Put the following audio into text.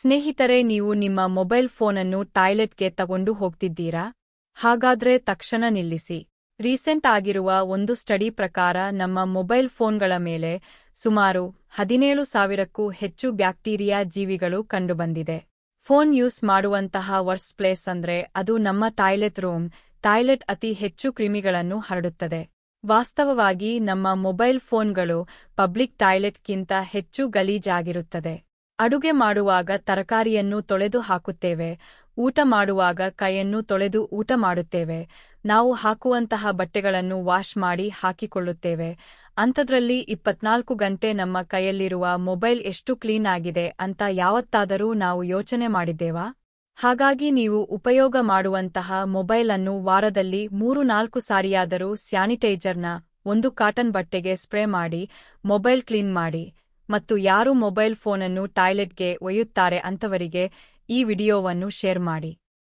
ಸ್ನೇಹಿತರೆ, ನೀವು ನಿಮ್ಮ ಮೊಬೈಲ್ ಫೋನನ್ನು ಟಾಯ್ಲೆಟ್ಗೆ ತಗೊಂಡು ಹೋಗ್ತಿದ್ದೀರಾ? ಹಾಗಾದ್ರೆ ತಕ್ಷಣ ನಿಲ್ಲಿಸಿ. ರೀಸೆಂಟ್ ಆಗಿರುವ ಒಂದು ಸ್ಟಡಿ ಪ್ರಕಾರ, ನಮ್ಮ ಮೊಬೈಲ್ ಫೋನ್ಗಳ ಮೇಲೆ ಸುಮಾರು ಹದಿನೇಳು ಸಾವಿರಕ್ಕೂ ಹೆಚ್ಚು ಬ್ಯಾಕ್ಟೀರಿಯಾ ಜೀವಿಗಳು ಕಂಡುಬಂದಿದೆ. ಫೋನ್ ಯೂಸ್ ಮಾಡುವಂತಹ ವರ್ಸ್ ಪ್ಲೇಸ್ ಅಂದ್ರೆ ಅದು ನಮ್ಮ ಟಾಯ್ಲೆಟ್ ರೂಮ್. ಟಾಯ್ಲೆಟ್ ಅತಿ ಹೆಚ್ಚು ಕ್ರಿಮಿಗಳನ್ನು ಹರಡುತ್ತದೆ. ವಾಸ್ತವವಾಗಿ, ನಮ್ಮ ಮೊಬೈಲ್ ಫೋನ್ಗಳು ಪಬ್ಲಿಕ್ ಟಾಯ್ಲೆಟ್ಗಿಂತ ಹೆಚ್ಚು ಗಲೀಜಾಗಿರುತ್ತದೆ. ಅಡುಗೆ ಮಾಡುವಾಗ ತರಕಾರಿಯನ್ನು ತೊಳೆದು ಹಾಕುತ್ತೇವೆ. ಊಟ ಮಾಡುವಾಗ ಕೈಯನ್ನು ತೊಳೆದು ಊಟ ಮಾಡುತ್ತೇವೆ. ನಾವು ಹಾಕುವಂತಹ ಬಟ್ಟೆಗಳನ್ನು ವಾಶ್ ಮಾಡಿ ಹಾಕಿಕೊಳ್ಳುತ್ತೇವೆ. ಅಂಥದ್ರಲ್ಲಿ ಇಪ್ಪತ್ನಾಲ್ಕು ಗಂಟೆ ನಮ್ಮ ಕೈಯಲ್ಲಿರುವ ಮೊಬೈಲ್ ಎಷ್ಟು ಕ್ಲೀನ್ ಆಗಿದೆ ಅಂತ ಯಾವತ್ತಾದರೂ ನಾವು ಯೋಚನೆ ಮಾಡಿದ್ದೇವಾ? ಹಾಗಾಗಿ ನೀವು ಉಪಯೋಗ ಮಾಡುವಂತಹ ಮೊಬೈಲ್ ಅನ್ನು ವಾರದಲ್ಲಿ ಮೂರು ನಾಲ್ಕು ಸಾರಿಯಾದರೂ ಸ್ಯಾನಿಟೈಜರ್ನ ಒಂದು ಕಾಟನ್ ಬಟ್ಟೆಗೆ ಸ್ಪ್ರೇ ಮಾಡಿ, ಮೊಬೈಲ್ ಕ್ಲೀನ್ ಮಾಡಿ. ಮತ್ತು ಯಾರು ಮೊಬೈಲ್ ಫೋನನ್ನು ಟಾಯ್ಲೆಟ್ಗೆ ಒಯ್ಯುತ್ತಾರೆ ಅಂತವರಿಗೆ ಈ ವಿಡಿಯೋವನ್ನು ಶೇರ್ ಮಾಡಿ.